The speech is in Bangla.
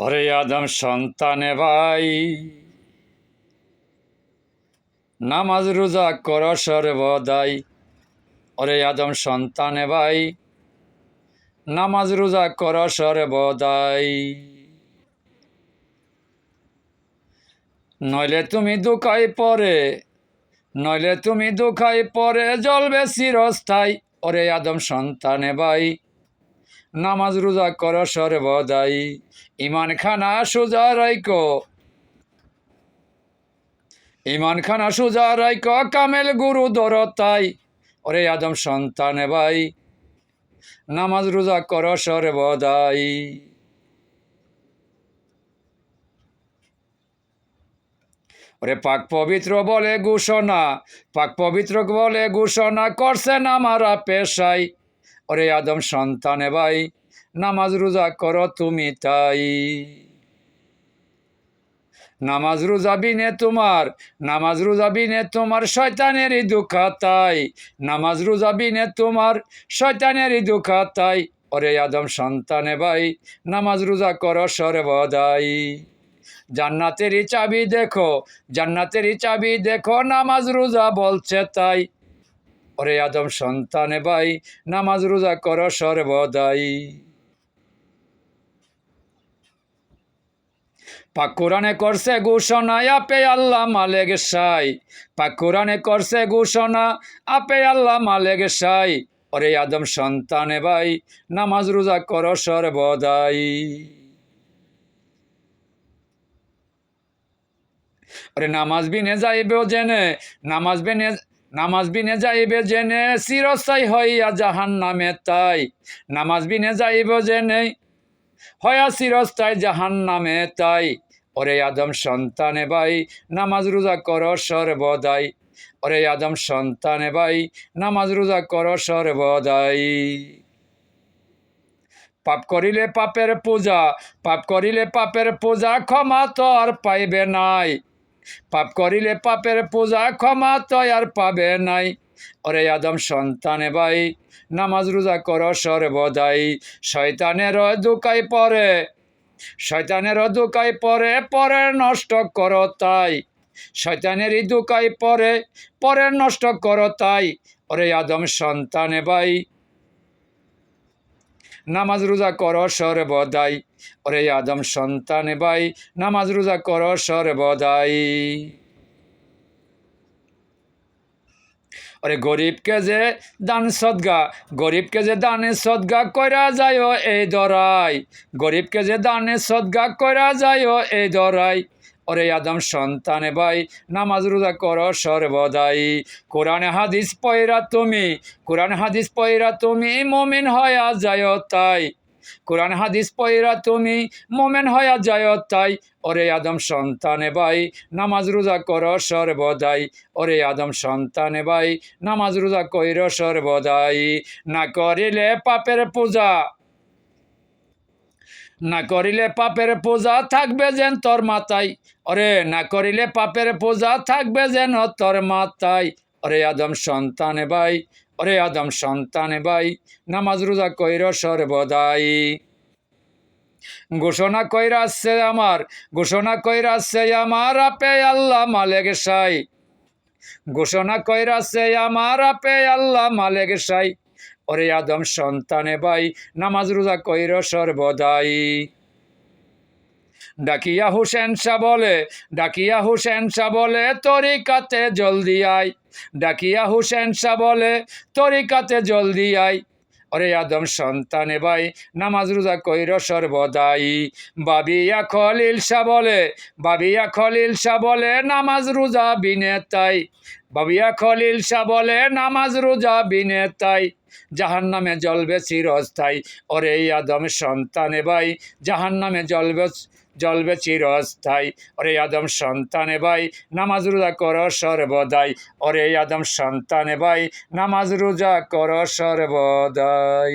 ওরে আদম সন্তানে ভাই, নামাজ রোজা কর সর্বদাই। ওরে আদম সন্তানে ভাই, নামাজ রোজা কর সর্বদাই। নইলে তুমি দুখাই পরে, নইলে তুমি দুখাই পরে জল জ্বলবে চিরস্থায়ী। ওরে আদম সন্তানে ভাই নামাজ রোজা কর সর্বদাই। ইমান খানা সোজা রাইক ইমান খানা সোজা রাইক কামেল গুরু দরতাই। ওরে আদম সন্তান ভাই, নামাজ রোজা কর সর্বদাই। ওরে পাক পবিত্র বলে ঘোষণা, পাক পবিত্র বলে ঘোষণা, করছেন আমারা পেশাই ওরে আদম সন্তানে ভাই, নামাজ রোজা করো তুমি তাই। নামাজ রোজা বিনে তোমার, নামাজ রোজা বিনে তোমার শয়তানেরই দুঃখা তাই। নামাজ রোজা বিনে তোমার শয়তানেরই দুঃখা তাই। ওরে আদম সন্তানে ভাই, নামাজ রোজা করো সর্বদাই। জান্নাতেরই চাবি দেখো, জান্নাতেরই চাবি দেখো, নামাজ রোজা বলছে তাই। ওরে আদম সন্তানে ভাই, নামাজ রোজা করো সর্বদাই। পাক কোরআনে করছে ঘোষণা, আপে আল্লাহ মালেক সাই। পাক কোরআনে করছে ঘোষণা, আপে আল্লাহ মালেক সাই। ওরে আদম সন্তানে ভাই, নামাজ রোজা করো সর্বদাই। ওরে নামাজ বিনে যাইবে জেনে, নামাজ বিনে নামাজ বিনে যাইবে জেনে চিরস্থায়ী হইয়া জাহান নামে তাই। নামাজ বিনে যাইব জেনে হয়া চিরস্থায়ী জাহান নামে তাই। ওরে আদম সন্তানে ভাই, নামাজ রোজা কর সর্বদাই। ওরে আদম সন্তানে ভাই, নামাজ রোজা কর সর্বদাই। পাপ করিলে পাপের পূজা, পাপ করিলে পাপের পূজা ক্ষমা তো আর পাইবে নাই। পাপ করিলে পাপের পূজা ক্ষমা তো আর পাবে নাই। ওরে আদম সন্তানে ভাই, নামাজ রোজা কর সর্বদাই। শয়তানের দুকাই পরে শয়তানের দুকাই পরে পরে নষ্ট কর তাই। শয়তানেরই দুকাই পরে পরে নষ্ট কর তাই। ওরে আদম সন্তানে ভাই নামাজ রোজা কর সর্বদাই। ওরে আদম সন্তান ভাই, নামাজ রোজা কর সর্বদাই। ওরে গরিবকে যে দান সদগা, গরিবকে যে দানে সদগা করা যায় এই দরাই। গরিবকে যে দানে সদগা করা যায় এই দরাই। ওরে আদম সন্তানে ভাই, নামাজ রোজা কর সর্বদাই। কোরআনে হাদিস পয়রা তুমি, কোরআন হাদিস পয়রা তুমি, মমিন হয়া যায় তাই। কোরআন হাদিস পয়রা তুমি, মোমেন হয়া যায় তাই। ওরে আদম সন্তানে ভাই, নামাজ রোজা কর সর্বদাই। ওরে আদম সন্তানে ভাই, নামাজ রোজা কইর সর্বদাই। না করিলে পাপের পূজা না করিলে পাপের পূজা থাকবে যেন তোর মাথায়। অরে না করিলে পাপের পূজা থাকবে যেন তোর মাথায়। অরে আদম সন্তানে ভাই অরে আদম সন্তানে ভাই, নামাজ রোজা কইর সর্বদাই। ঘোষণা কইরা কইরাছে আমার, ঘোষণা কইরাছে আমার আপে আল্লাহ মালেক সাই। ঘোষণা কইরাছে আমার আপে আল্লাহ মালেক সাই। ওরে আদম সন্তানে ভাই নামাজ রোজা কইর সর্বদাই। ডাকিয়া হুসেন শাহ বলে, ডাকিয়া হুসেন শাহ বলে, তরিকাতে জলদি আয়। ডাকিয়া হুসেন শাহ বলে, তরিকাতে জলদি আয়। ওরে আদম সন্তানে ভাই নামাজ রোজা কইর সর্বদাই। বাবিয়া খলিল শাহ বলে, বাবিয়া খলিল শাহ বলে, নামাজ রোজা বিনে তাই। বাবিয়া খলিল শাহ বলে, নামাজ রোজা বিনে তাই। জাহান নামে জলবে চিরস্থায়ী। ওরে আদম সন্তানে ভাই জাহান নামে জলবে জলবে চিরস্থায়ী। ওরে আদম সন্তানে ভাই, নামাজ রোজা কর সর্বদাই। ওরে আদম সন্তানে ভাই, নামাজ রোজা কর সর্বদাই।